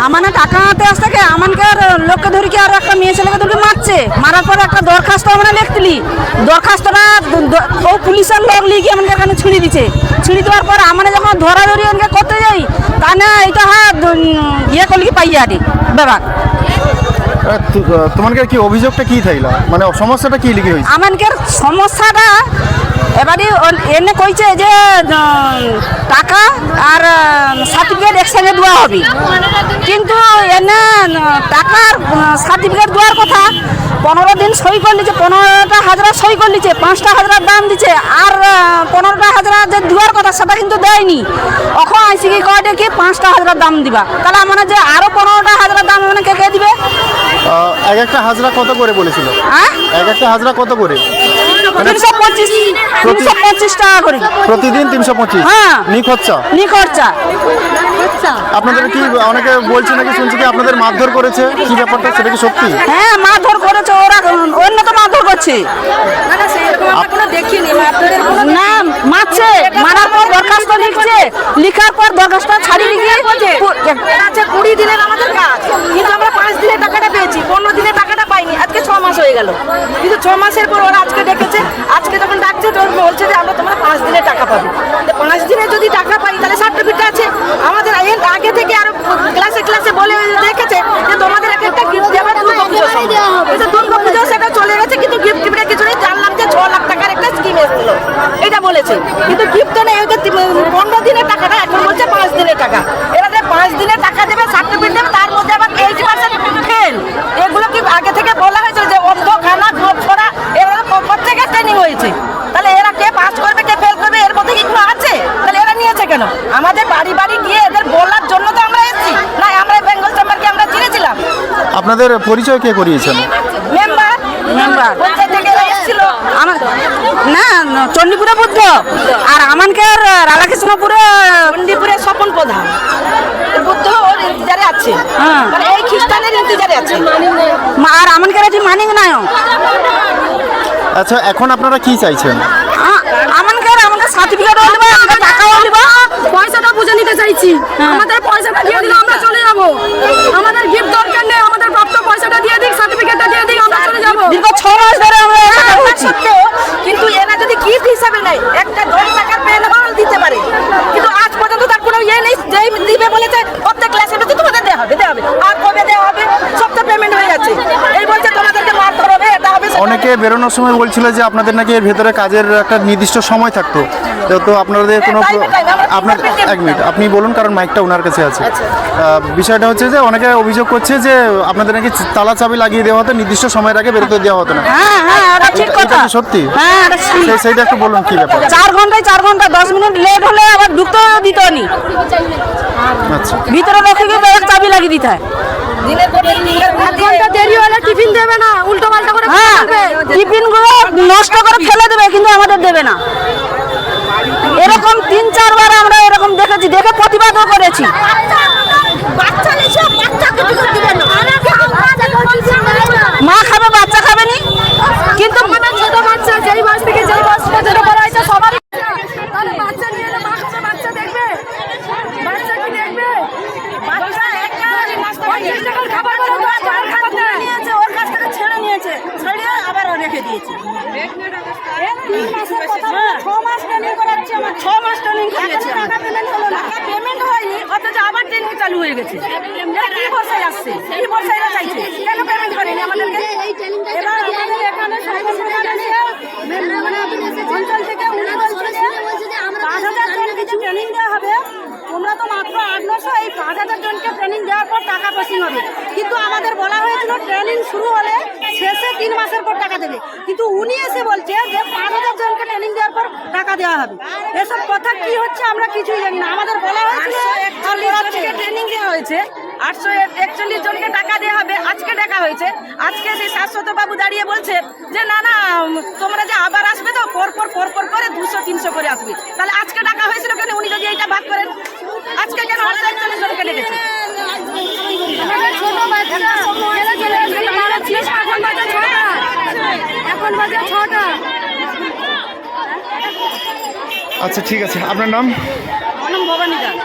আমানে টাকা আনতে আসতে আমানকে আর লোককে ধরে কি আর একটা মেয়ে ছেলেকে ধরে মারছে? মারার পরে একটা দরখাস্ত আমরা লিখতলি দরখাস্তটা ও পুলিশের লোক লিখে আমাকে এখানে ছিঁড়ি দিছে। ছিঁড়ি দেওয়ার পর আমরা যখন ধরা ধরি আমাকে করতে যাই তা না এটা হ্যাঁ ইয়ে করলি কি পাইয়া দি ব্যাপার। আহ, তু- আহ, তোমাদের কি অভিযোগটা কি থাকল মানে সমস্যাটা কি লিখে হয়েছে আমানকের সমস্যাটা এবারে এনে কইছে যে টাকা আর সার্টিফিকেট একসঙ্গে দেওয়া হবে। কিন্তু এনে টাকার সার্টিফিকেট দেওয়ার কথা পনেরো দিন সই করে লিছে পনেরোটা হাজার সই করে লিছে পাঁচটা হাজার দাম দিছে আর পনেরোটা হাজার যে দেওয়ার কথা সেটা কিন্তু দেয়নি। এখন আইসি কি কয় কি পাঁচটা হাজার দাম দিবা। তাহলে মানে যে আরও পনেরোটা হাজারার দাম মানে কে কে দিবে? এক একটা হাজরা কত করে বলেছিল? হ্যাঁ? এক একটা হাজরা কত করে? তিনশো পঁচিশ তিনশো পঁচিশ টাকা করে। প্রতিদিন তিনশো পঁচিশ? হ্যাঁ। নিখরচা নি খরচা। আপনাদের কি অনেকে বলছে নাকি শুনছি কি আপনাদের মারধর করেছে? কি ব্যাপারটা? সেটা কি সত্যি? হ্যাঁ মারধর করেছে ওরা অন্য তো মারধর করছে। না মারছে মারার পর দরখাস্ত লিখছে। লিখার পর দরখাস্ত ছাড়ি লিখে আছে কুড়ি দিনের আমাদের কাজ। কিন্তু আমরা পাঁচ দিনের টাকাটা পেয়েছি পনেরো দিনের টাকাটা পাইনি। আজকে ছ মাস হয়ে গেল। কিন্তু ছ মাসের পর ওরা আজকে আজকে ওরা বলছে যে আমরা তোমরা পাঁচ দিনে টাকা পাবো। পাঁচ দিনে যদি টাকা পাই তাহলে সার্টিফিকেট আছে। আমাদের এর আগে থেকে আরও ক্লাসে ক্লাসে বলে রেখেছে যে তোমাদের এক একটা গিফট দেওয়ার দুর্গা পুজো কিন্তু দুর্গা পুজো সেটা চলে গেছে কিন্তু গিফট টিফটে কিছু নেই। জানলাম যে ছ লাখ টাকার একটা স্কিম এসেছিল। এটা বলেছে। কিন্তু গিফট তো নেই ওই যে তিন- পনেরো দিনের টাকাটা এখন বলছে পাঁচ দিনের টাকা এরা যে পাঁচ দিনের টাকা দেবে সার্টিফিকেট দেবে তার মধ্যে আবার এইটি পার্সেন্ট ফেল এগুলো কি আগে থেকে বলা হয়েছিল যে অন্ধ খানা গ্রোপ ছড়া এরা প্রত্যেকের ট্রেনিং হয়েছে তাহলে এরা কে পাস করবে কে ফেল করবে এর মধ্যে কি কোনো আছে তাহলে এরা নিয়েছে কেন আমাদের বাড়ি বাড়ি গিয়ে এদের বলার জন্য তো আমরা এসেছি না আমরা বেঙ্গল চেম্বারকে আমরা চিনেছিলাম আপনাদের পরিচয় কে করিয়েছেন? মেম্বার। মেম্বার। আমার না চণ্ডীপুরে বুদ্ধ। আর আমানকে রাধাকৃষ্ণপুরে চণ্ডীপুরে স্বপন প্রধান। বুদ্ধ ওর ইন্তজারে আছে। হ্যাঁ। মানে এই খ্রিস্টানের ইন্তজারে আছে। মা- আর আমানকে রাজি মানিং নাই আচ্ছা এখন আপনারা কি চাইছেন? আমানকে আমাকে সার্টিফিকেট দিবা আমাকে টাকাও দিবা পয়সাটা বুঝে নিতে চাইছি। আমাদের পয়সাটা দিয়ে দিলে আমরা চলে যাব। দীর্ঘ ছ মাস ধরে আমরা সত্ত্বেও কিন্তু এরা যদি গিফট হিসাবে নেয় একটা দশ টাকার পেন দিতে পারে কিন্তু আজ পর্যন্ত তার কোনো ইয়ে নেই যেই দিবে বলেছে প্রত্যেক ক্লাসের মধ্যে তোমাদের দেওয়া হবে দেওয়া হবে আর কবে দেওয়া হবে সব তো পেমেন্ট হয়ে যাচ্ছে এই বলছে তোমাদেরকে মারতে হবে এটা অনেকে বেরোনোর সময় বলছিল যে আপনাদের নাকি এর ভেতরে কাজের একটা নির্দিষ্ট সময় থাকতো। তো আপনাদের কোনো time, আমরা আপনার। এক মিনিট আপনি বলুন কারণ মাইকটা ওনার কাছে আছে। বিষয়টা হচ্ছে যে অনেকে অভিযোগ করছে যে আপনাদের নাকি তালা চাবি লাগিয়ে দেওয়া হতো নির্দিষ্ট সময়ের আগে বেরোতে দেওয়া হতো না। হ্যাঁ হ্যাঁ এটা ঠিক কথা। সত্যি? হ্যাঁ সেইটা একটু বলুন কি ব্যাপার? চার ঘন্টায় চার ঘণ্টা দশ মিনিট লেট হলে আবার ঢুকতেও দিত নি। আচ্ছা। ভিতরে রেখে চাবি লাগিয়ে দিতে হয়। এক ঘণ্টা দেরি হলে টিফিন দেবে না উল্টো পাল্টা করে হ্যাঁ টিফিনগুলো নষ্ট করে ফেলে দেবে কিন্তু আমাদের দেবে না। এরকম তিন চারবার আমরা এরকম দেখেছি দেখে প্রতিবাদও করেছি বাচ্চা নিছে বাচ্চাকে টিফিন দিবে না মা খাবে বাচ্চা খাবে নি কিন্তু আমাদের ছোট বাচ্চা যেই বাস থেকে যেই বাস পর্যন্ত করা হয়েছে সবারই তাহলে বাচ্চা নিয়ে এলে মা খাবে বাচ্চা দেখবে বাচ্চা কি দেখবে বাচ্চা একটা নাস্তা পঁয়ত্রিশ টাকার খাবার বলো দশ টাকার খাবার দেয় নিয়েছে ওর কাছ থেকে ছেড়ে নিয়েছে ছেড়ে আবার ও রেখে দিয়েছে তিন মাসের কথা। ছ মাস ট্রেনিং করাচ্ছে আমার ছ মাস ট্রেনিং করিয়েছে টাকা payment হলো না। টাকা পেমেন্ট হয়নি অথচ আবার ট্রেনিং চালু হয়ে গেছে। কি বর্ষায় আসছে? কি বর্ষায় চাইছে? কেন পেমেন্ট করেনি আমাদেরকে? এবার আমাদের এখানে সরকার প্রধান আছে, অঞ্চল থেকে উনি বলছে পাঁচ হাজার জনকে যে ট্রেনিং দেওয়া হবে তোমরা তো মাত্র আট নশো এই পাঁচ হাজার জনকে ট্রেনিং দেওয়ার পর টাকা প্রসিং হবে। কিন্তু আমাদের বলা হয়েছিল ট্রেনিং শুরু হলে শেষে তিন মাসের পর টাকা দেবে। কিন্তু উনি এসে বলছে যে পাঁচ হাজার জনকে ট্রেনিং দেওয়ার পর টাকা দেওয়া হবে। এসব কথা কি হচ্ছে আমরা কিছুই জানি না। আমাদের বলা জনকে ট্রেনিং দেওয়া হয়েছে। আটশো একচল্লিশ জনকে টাকা দেওয়া হবে। আজকে টাকা হয়েছে। আজকে সেই শাশ্বত বাবু দাঁড়িয়ে বলছে যে না না তোমরা যে আবার আসবে তো পর পর পর পর করে দুশো তিনশো করে আসবে। তাহলে আজকে টাকা হয়েছিল কেন? উনি যদি এইটা ভাগ করেন আজকে কেন আটশো একচল্লিশ জনকে এখন এখন বাজে ছটা। আচ্ছা ঠিক আছে। আপনার নাম? অনম ভবানী দাস